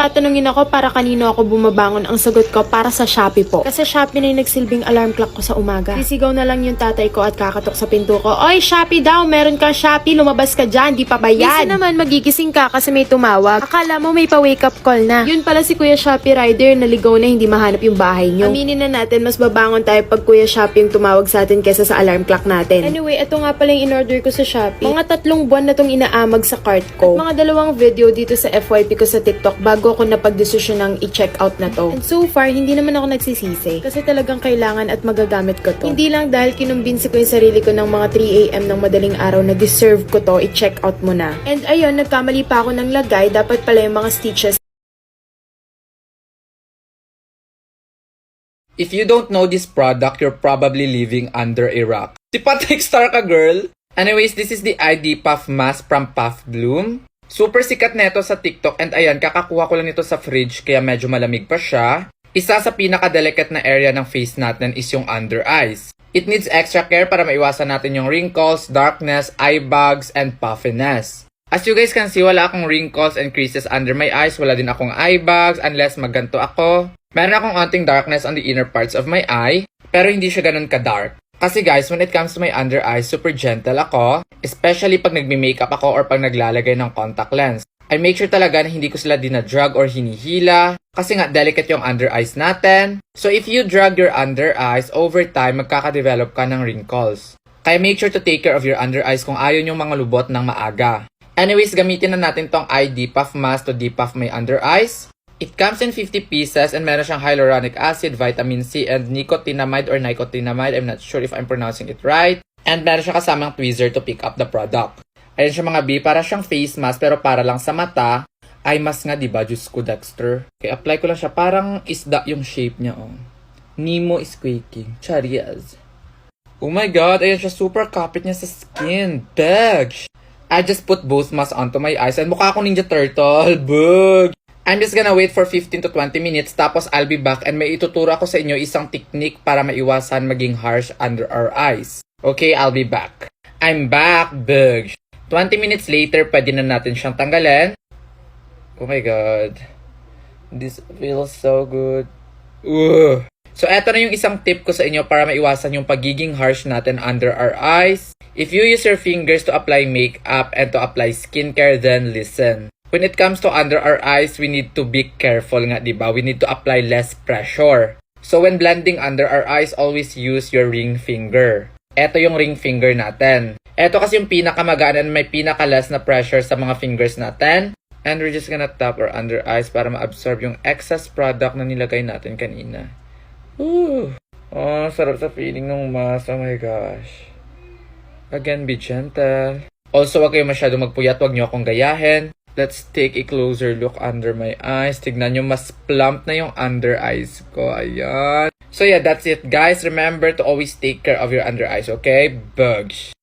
tatanungin ako para kanino ako bumabangon, ang sagot ko para sa Shopee po. Kasi Shopee na yung nagsilbing alarm clock ko sa umaga. Sisigaw na lang yung tatay ko at kakatok sa pinto ko, Oy, Shopee daw, meron kang Shopee, lumabas ka dyan, di pa bayad. Minsan naman magigising ka kasi may tumawag. Akala mo may pa-wake up call na. Yun pala si Kuya Shopee Rider, naligaw na hindi mahanap yung bahay nyo. Aminin na natin, mas babangon tayo pag Kuya Shopee yung tumawag sa atin kesa sa alarm clock natin. Anyway, ito nga pala yung in-order ko sa Shopee. Mga tatlong buwan na tong inaamag sa cart ko. At mga dalawang video dito sa FYP ko sa TikTok bago ako napag-desisyon ng i-check out na to. And so far, hindi naman ako nagsisisi. Kasi talagang kailangan at magagamit ko to. Hindi lang dahil kinumbinsi ko yung sarili ko ng mga 3am ng madaling araw na deserve ko to, i-check out mo na. And ayun, nagkamali pa ako ng lagay. Dapat pala yung mga stitches If you don't know this product, you're probably living under a rock. Si Patrick Star ka, girl! Anyways, this is the ID Puff Mask from Puff Bloom. Super sikat neto sa TikTok and ayan, kakakuha ko lang nito sa fridge kaya medyo malamig pa siya. Isa sa pinaka-delicate na area ng face natin is yung under eyes. It needs extra care para maiwasan natin yung wrinkles, darkness, eye bags, and puffiness. As you guys can see, wala akong wrinkles and creases under my eyes. Wala din akong eye bags unless magganto ako. Meron akong onting darkness on the inner parts of my eye, pero hindi siya ganun ka-dark. Kasi guys, when it comes to my under eyes, super gentle ako, especially pag nagme-makeup ako or pag naglalagay ng contact lens. I make sure talaga na hindi ko sila dinadrug or hinihila, kasi nga delicate yung under eyes natin. So if you drug your under eyes, over time, magkakadevelop ka ng wrinkles. Kaya make sure to take care of your under eyes kung ayaw yung mga lubot ng maaga. Anyways, gamitin na natin tong eye depuff mask to depuff my under eyes. It comes in 50 pieces and meron siyang hyaluronic acid, vitamin C, and nicotinamide or nicotinamide. I'm not sure if I'm pronouncing it right. And meron siya kasamang tweezer to pick up the product. Ayan siya mga B, para siyang face mask pero para lang sa mata. Eye mask nga, di ba? Diyos ko, Dexter. Okay, apply ko lang siya. Parang isda yung shape niya, oh. Nemo is quaking. Chariaz. Oh my god, ayan siya. Super kapit niya sa skin. Beg! I just put both masks onto my eyes and mukha akong Ninja Turtle. Bug! I'm just gonna wait for 15 to 20 minutes tapos I'll be back and may ituturo ako sa inyo isang technique para maiwasan maging harsh under our eyes. Okay, I'll be back. I'm back, bug. 20 minutes later, pwede na natin siyang tanggalin. Oh my god. This feels so good. Ugh. So, eto na yung isang tip ko sa inyo para maiwasan yung pagiging harsh natin under our eyes. If you use your fingers to apply makeup and to apply skincare, then listen. When it comes to under our eyes, we need to be careful nga, di ba? We need to apply less pressure. So, when blending under our eyes, always use your ring finger. Eto yung ring finger natin. Eto kasi yung pinakamagaan may pinaka-less na pressure sa mga fingers natin. And we're just gonna tap our under eyes para ma-absorb yung excess product na nilagay natin kanina. Ooh. Oh, sarap sa feeling ng mask. Oh my gosh. Again, be gentle. Also, wag kayo masyado magpuyat. Wag nyo akong gayahin. Let's take a closer look under my eyes. Tignan nyo, mas plump na yung under eyes ko. Ayan. So yeah, that's it guys. Remember to always take care of your under eyes, okay? Bugs.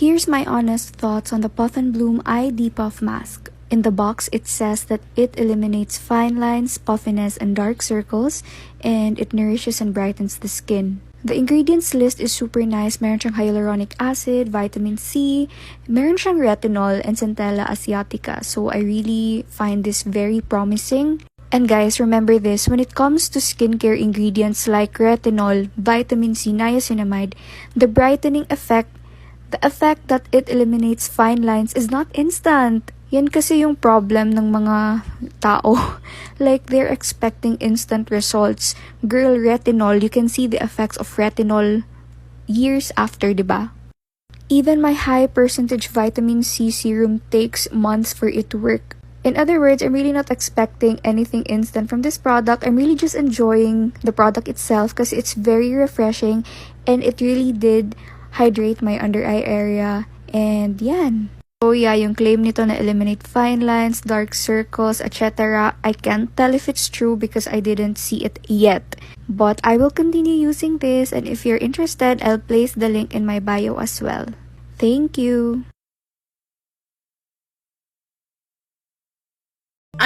Here's my honest thoughts on the Puff Bloom Eye Depuff Mask. In the box, it says that it eliminates fine lines, puffiness, and dark circles, and it nourishes and brightens the skin. The ingredients list is super nice. Meron siyang hyaluronic acid, vitamin C, meron siyang retinol, and Centella asiatica. So I really find this very promising. And guys, remember this, when it comes to skincare ingredients like retinol, vitamin C, niacinamide, the brightening effect The effect that it eliminates fine lines is not instant. Yan kasi yung problem ng mga tao. like, they're expecting instant results. Girl, retinol, you can see the effects of retinol years after, di ba? Even my high percentage vitamin C serum takes months for it to work. In other words, I'm really not expecting anything instant from this product. I'm really just enjoying the product itself because it's very refreshing and it really did hydrate my under eye area. And yan. So yeah, yung claim nito na eliminate fine lines, dark circles, etc. I can't tell if it's true because I didn't see it yet. But I will continue using this and if you're interested, I'll place the link in my bio as well. Thank you.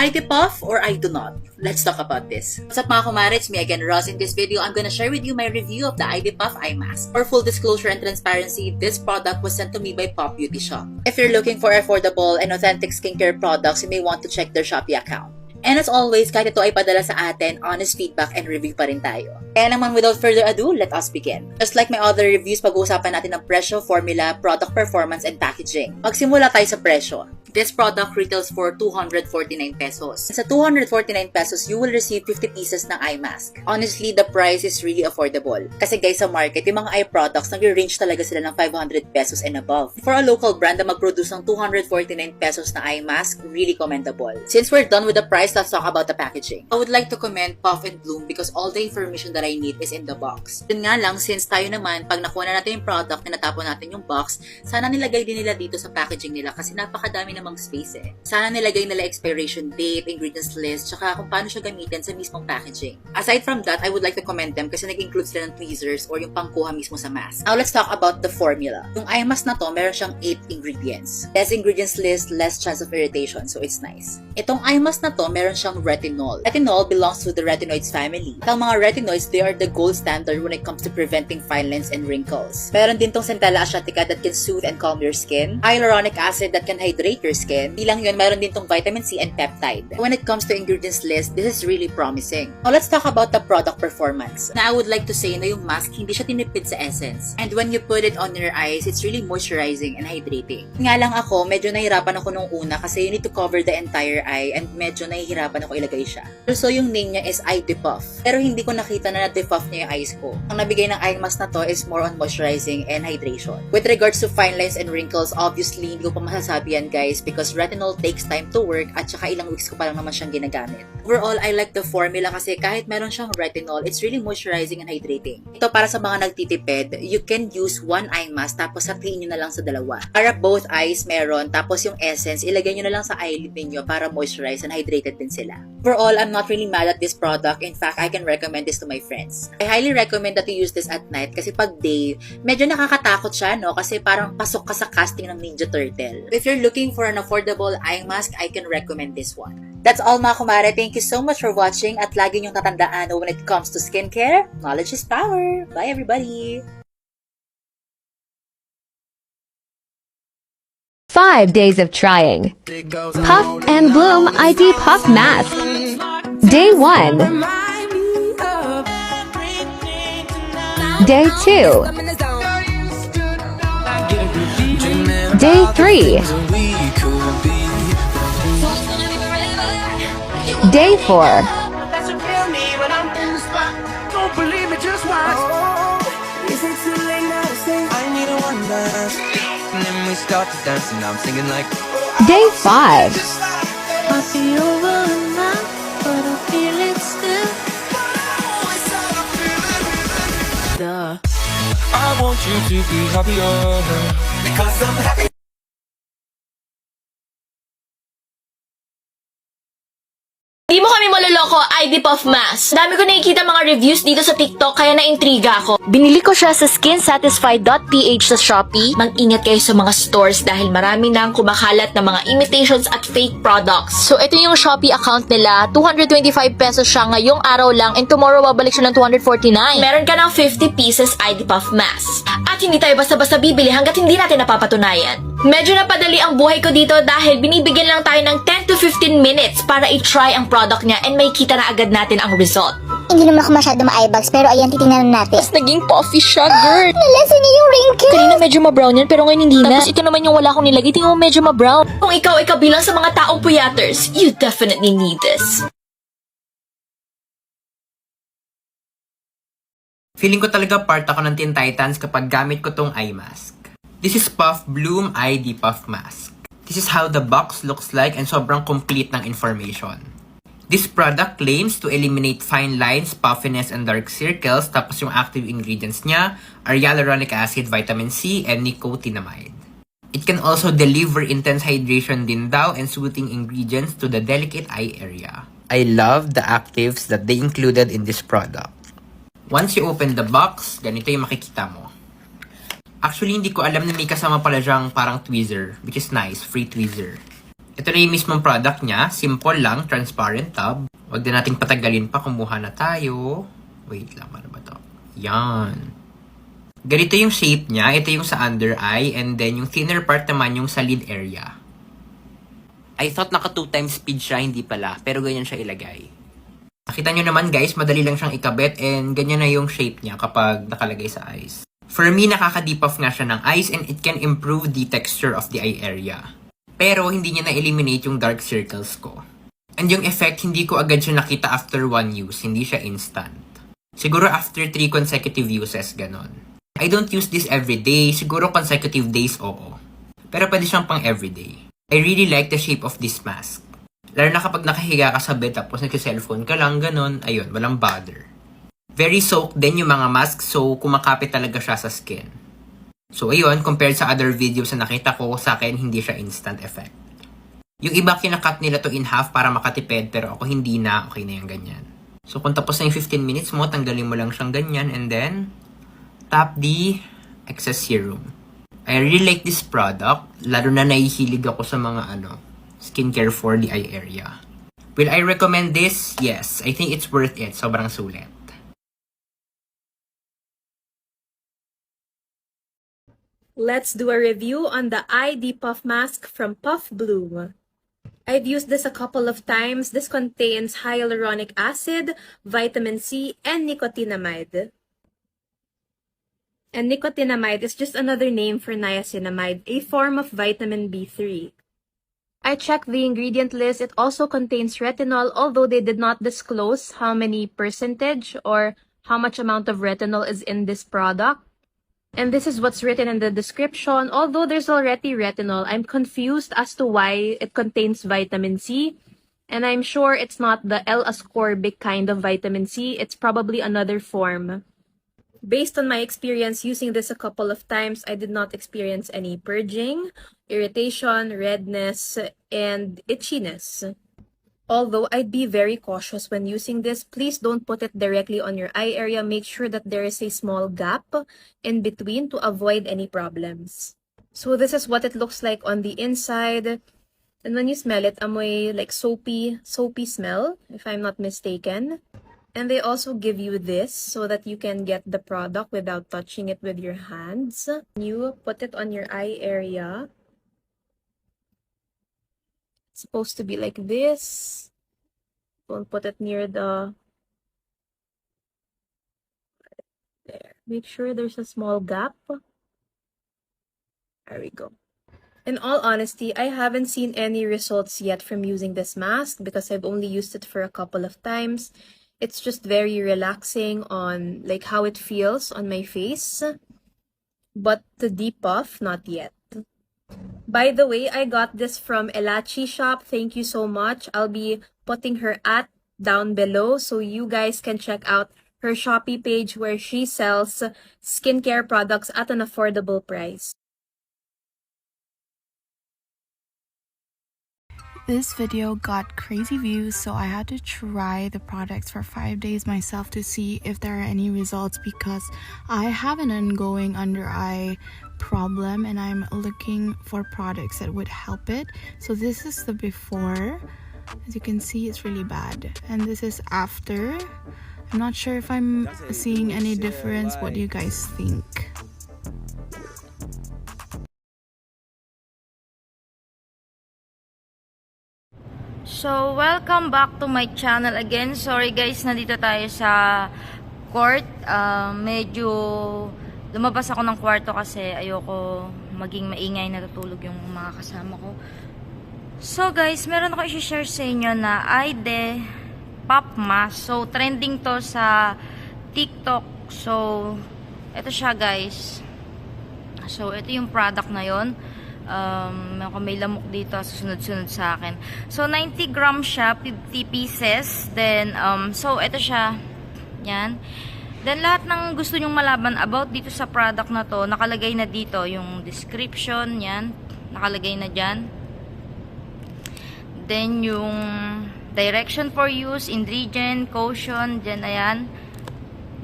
I puff or I do not? Let's talk about this. What's up mga kumare? It's me again, Ross. In this video, I'm gonna share with you my review of the ID Puff Eye Mask. For full disclosure and transparency, this product was sent to me by Pop Beauty Shop. If you're looking for affordable and authentic skincare products, you may want to check their Shopee account. And as always, kahit ito ay padala sa atin, honest feedback and review pa rin tayo. Kaya naman without further ado, let us begin. Just like my other reviews, pag-uusapan natin ng presyo, formula, product performance, and packaging. Magsimula tayo sa presyo. This product retails for 249 pesos. Sa 249 pesos, you will receive 50 pieces ng eye mask. Honestly, the price is really affordable. Kasi guys, sa market, yung mga eye products, nag-range talaga sila ng 500 pesos and above. For a local brand na mag-produce ng 249 pesos na eye mask, really commendable. Since we're done with the price, let's talk about the packaging. I would like to commend Puff and Bloom because all the information that I need is in the box. Yun nga lang, since tayo naman, pag nakuha na natin yung product, tinatapon natin yung box, sana nilagay din nila dito sa packaging nila kasi napakadami namang space eh. Sana nilagay nila expiration date, ingredients list, tsaka kung paano siya gamitin sa mismong packaging. Aside from that, I would like to commend them kasi nag-include sila ng tweezers or yung pangkuha mismo sa mask. Now, let's talk about the formula. Yung mask na to, meron siyang 8 ingredients. Less ingredients list, less chance of irritation, so it's nice. Itong mask na to, meron siyang retinol. Retinol belongs to the retinoids family. At ang mga retinoids, they are the gold standard when it comes to preventing fine lines and wrinkles. Meron din tong Centella asiatica that can soothe and calm your skin. Hyaluronic acid that can hydrate your skin. Di lang yun, meron din tong vitamin C and peptide. When it comes to ingredients list, this is really promising. Now let's talk about the product performance. Na I would like to say na yung mask, hindi siya tinipid sa essence. And when you put it on your eyes, it's really moisturizing and hydrating. Nga lang ako, medyo nahirapan ako nung una kasi you need to cover the entire eye and medyo nahihirapan ako ilagay siya. So yung name niya is Eye Depuff. Pero hindi ko nakita na na-depuff niya yung eyes ko. Ang nabigay ng eye mask na to is more on moisturizing and hydration. With regards to fine lines and wrinkles, obviously, hindi ko pa masasabi yan guys because retinol takes time to work at saka ilang weeks ko pa lang naman siyang ginagamit. Overall, I like the formula kasi kahit meron siyang retinol, it's really moisturizing and hydrating. Ito para sa mga nagtitipid, you can use one eye mask tapos satiin nyo na lang sa dalawa. Para both eyes meron, tapos yung essence, ilagay nyo na lang sa eyelid ninyo para moisturize and hydrated din sila. Overall, I'm not really mad at this product. In fact, I can recommend this to my friends. I highly recommend that you use this at night kasi pag day, medyo nakakatakot siya, no? Kasi parang pasok ka sa casting ng Ninja Turtle. If you're looking for an affordable eye mask, I can recommend this one. That's all mga kumare. Thank you so much for watching at lagi niyong tatandaan when it comes to skincare, knowledge is power. Bye everybody! 5 Days of Trying. Puff and Bloom ID Puff Mask. Day 1 Day 2 Day 3 Day 4 And then we start to dance, and I'm singing like. Day five. Might be over now, but I feel it still. Duh. I want you to be happier because I'm happy. ID Puff Mask. Dami ko nakikita mga reviews dito sa TikTok kaya naintriga ako. Binili ko siya sa skinsatisfied.ph sa Shopee. Mag-ingat kayo sa mga stores dahil marami nang kumakalat na mga imitations at fake products. So ito yung Shopee account nila. 225 pesos siya ngayong araw lang and tomorrow babalik siya ng 249. Meron ka ng 50 pieces ID Puff Mask. At hindi tayo basta-basta bibili hanggat hindi natin napapatunayan. Medyo napadali ang buhay ko dito dahil binibigyan lang tayo ng 10 to 15 minutes para i-try ang product niya and may kita na agad natin ang result. Hindi naman ako masyado ma-eyebags, pero ayan, titingnan na natin. Tapos naging puffy siya, girl. Nalasan niya yung wrinkle! Kanina medyo ma-brown yan, pero ngayon hindi na. Tapos ito naman yung wala akong nilagay, tingnan mo medyo ma-brown. Kung ikaw ay kabilang sa mga taong puyaters, you definitely need this. Feeling ko talaga part ako ng Teen Titans kapag gamit ko tong eye mask. This is Puff Bloom ID Puff Mask. This is how the box looks like and sobrang complete ng information. This product claims to eliminate fine lines, puffiness, and dark circles tapos yung active ingredients niya are hyaluronic acid, vitamin C, and nicotinamide. It can also deliver intense hydration din daw and soothing ingredients to the delicate eye area. I love the actives that they included in this product. Once you open the box, ganito yung makikita mo. Actually, hindi ko alam na may kasama pala siyang parang tweezer, which is nice, free tweezer. Ito na yung mismong product niya. Simple lang, transparent tub. Huwag din nating patagalin pa, kumuha na tayo. Wait lang, ano ba to? Yan. Ganito yung shape niya. Ito yung sa under eye. And then yung thinner part naman yung sa lid area. I thought naka 2 times speed siya, hindi pala. Pero ganyan siya ilagay. Nakita nyo naman guys, madali lang siyang ikabit and ganyan na yung shape niya kapag nakalagay sa eyes. For me, nakaka-deep off nga siya ng eyes and it can improve the texture of the eye area. Pero hindi niya na-eliminate yung dark circles ko. And yung effect, hindi ko agad siya nakita after one use, hindi siya instant. Siguro after 3 consecutive uses, ganon. I don't use this every day, siguro consecutive days, oo. Pero pwede siyang pang everyday. I really like the shape of this mask. Lalo na kapag nakahiga ka sa bed tapos nagka-cellphone ka lang, ganon, ayun, walang bother. Very soaked din yung mga mask so kumakapit talaga siya sa skin. So ayun, compared sa other videos na nakita ko, sa akin hindi siya instant effect. Yung iba kinakat nila to in half para makatipid pero ako hindi na, okay na yung ganyan. So kung tapos na yung 15 minutes mo, tanggalin mo lang siyang ganyan and then tap the excess serum. I really like this product, lalo na nahihilig ako sa mga ano, skincare for the eye area. Will I recommend this? Yes, I think it's worth it. Sobrang sulit. Let's do a review on the ID Puff Mask from Puff Bloom. I've used this a couple of times. This contains hyaluronic acid, vitamin C, and nicotinamide. And nicotinamide is just another name for niacinamide, a form of vitamin B3. I checked the ingredient list. It also contains retinol, although they did not disclose how many percentage or how much amount of retinol is in this product. And this is what's written in the description. Although there's already retinol, I'm confused as to why it contains vitamin C. And I'm sure it's not the L-ascorbic kind of vitamin C. It's probably another form. Based on my experience using this a couple of times, I did not experience any purging, irritation, redness, and itchiness. Although I'd be very cautious when using this, please don't put it directly on your eye area. Make sure that there is a small gap in between to avoid any problems. So this is what it looks like on the inside. And when you smell it, amoy like soapy, soapy smell, if I'm not mistaken. And they also give you this so that you can get the product without touching it with your hands. You put it on your eye area. Supposed to be like this. Don't put it near the there. Make sure there's a small gap. There we go. In all honesty, I haven't seen any results yet from using this mask because I've only used it for a couple of times. It's just very relaxing on like how it feels on my face. But the deep puff, not yet. By the way, I got this from Elachi shop. Thank you so much. I'll be putting her at down below so you guys can check out her Shopee page where she sells skincare products at an affordable price. This video got crazy views, so I had to try the products for five days myself to see if there are any results because I have an ongoing under eye problem and I'm looking for products that would help it. So, this is the before. As you can see, it's really bad, and this is after. I'm not sure if I'm seeing any difference. What do you guys think? So, welcome back to my channel again. Sorry guys, nandito tayo sa court. Ah, medyo lumabas ako ng kwarto kasi ayoko maging maingay natutulog yung mga kasama ko. So guys, meron ako i-share sa inyo na ID Pop Mask. So, trending to sa TikTok. So, ito siya guys. So, ito yung product na yon um, may lamok dito susunod-sunod sa akin. So, 90 grams siya, 50 pieces. Then, um, so, ito siya. Yan. Then, lahat ng gusto nyong malaman about dito sa product na to, nakalagay na dito yung description, yan. Nakalagay na dyan. Then, yung direction for use, ingredient, caution, dyan na yan.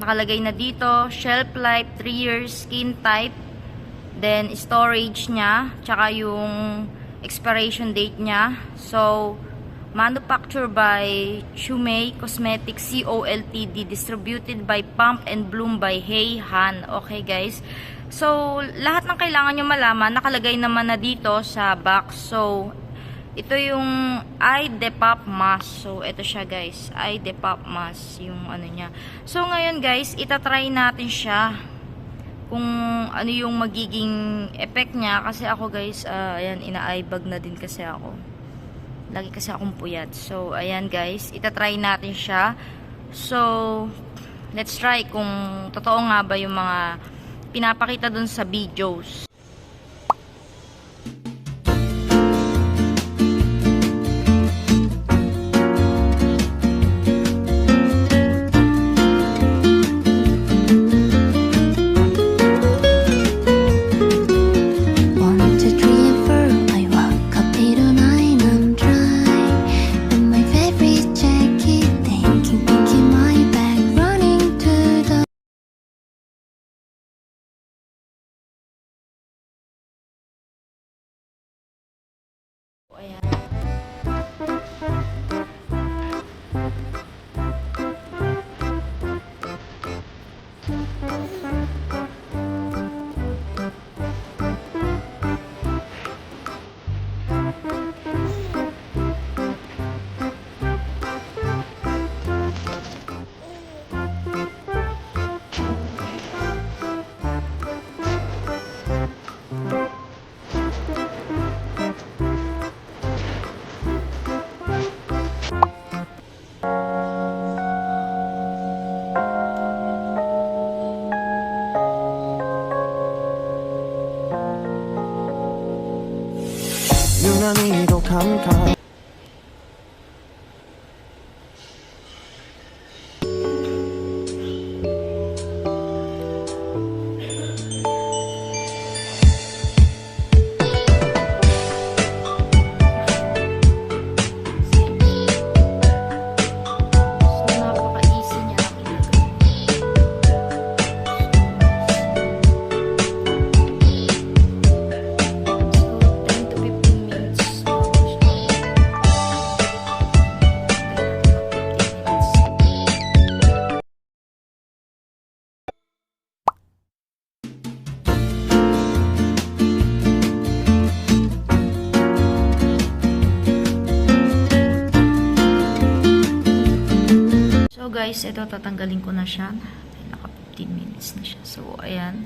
Nakalagay na dito. Shelf life, 3 years, skin type, Then, storage niya, tsaka yung expiration date niya. So, manufactured by Chumei Cosmetics Co. Ltd. Distributed by Pump and Bloom by Hey Han. Okay guys. So, lahat ng kailangan nyo malaman, nakalagay naman na dito sa box. So, ito yung eye depop mask. So, ito siya guys. Eye depop mask. Yung ano niya. So, ngayon guys, itatry natin siya. Kung ano yung magiging effect niya. Kasi ako guys, ah, ayan, ina-eye bag na din kasi ako. Lagi kasi akong puyat. So, ayan guys, itatry natin siya. So, let's try kung totoo nga ba yung mga pinapakita dun sa videos. camino guys, ito tatanggalin ko na siya. Naka 15 minutes na siya. So ayan.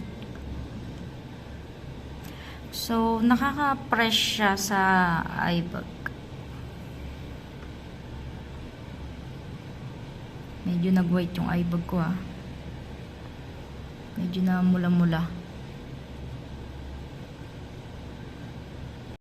So nakaka-press siya sa eye bag. Medyo nag-white yung eye bag ko ah. Medyo na mula-mula.